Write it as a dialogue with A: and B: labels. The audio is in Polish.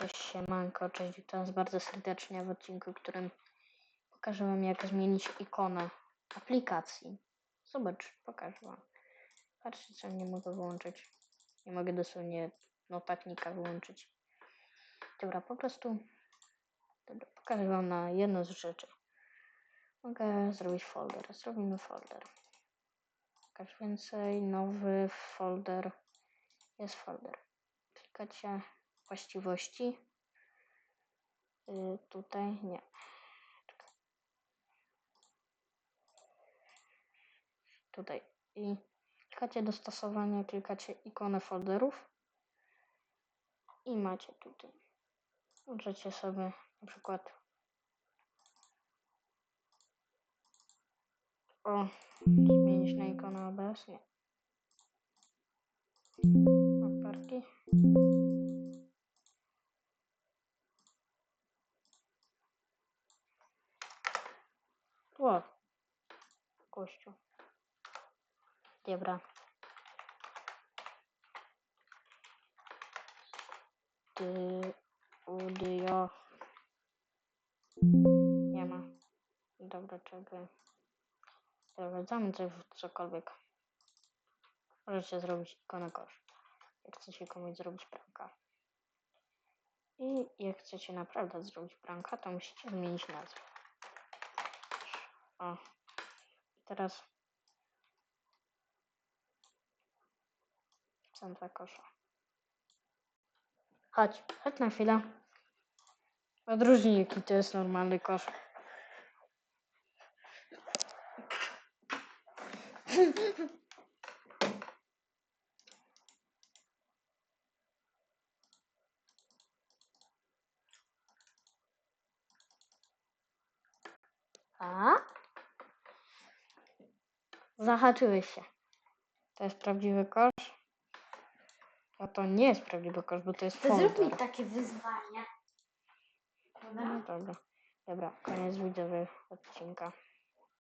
A: Cześć siemanko, cześć, witam bardzo serdecznie w odcinku, w którym pokażę wam jak zmienić ikonę aplikacji. Zobacz, pokażę wam. Patrzcie co nie mogę wyłączyć. Nie mogę dosłownie notatnika wyłączyć. Dobra, po prostu dobra, pokażę wam na jedną z rzeczy. Mogę zrobić folder. Zrobimy folder. Pokaż więcej, nowy folder. Jest folder. Klikacie właściwości. Y, tutaj nie. Tutaj. I klikacie dostosowanie, klikacie ikonę folderów. I macie tutaj. Możecie sobie na przykład o zmienić na ikonę OBS. Nie. Kościół. Dobra. Ty, udio. Nie ma. Dobra, czekaj. Dobra, damy coś cokolwiek. Możecie zrobić ikonę kosz. Jak chcecie komuś zrobić pranka. I jak chcecie naprawdę zrobić pranka, to musicie zmienić nazwę. O. Teraz centra kosza. Chodź, chodź na chwilę. Odróżnij jaki to jest normalny kosz. A? Zahaczyłeś się. To jest prawdziwy kosz? A to nie jest prawdziwy kosz, bo to jest
B: To zrób mi takie wyzwanie.
A: No dobra. Dobra, koniec widzowy odcinka.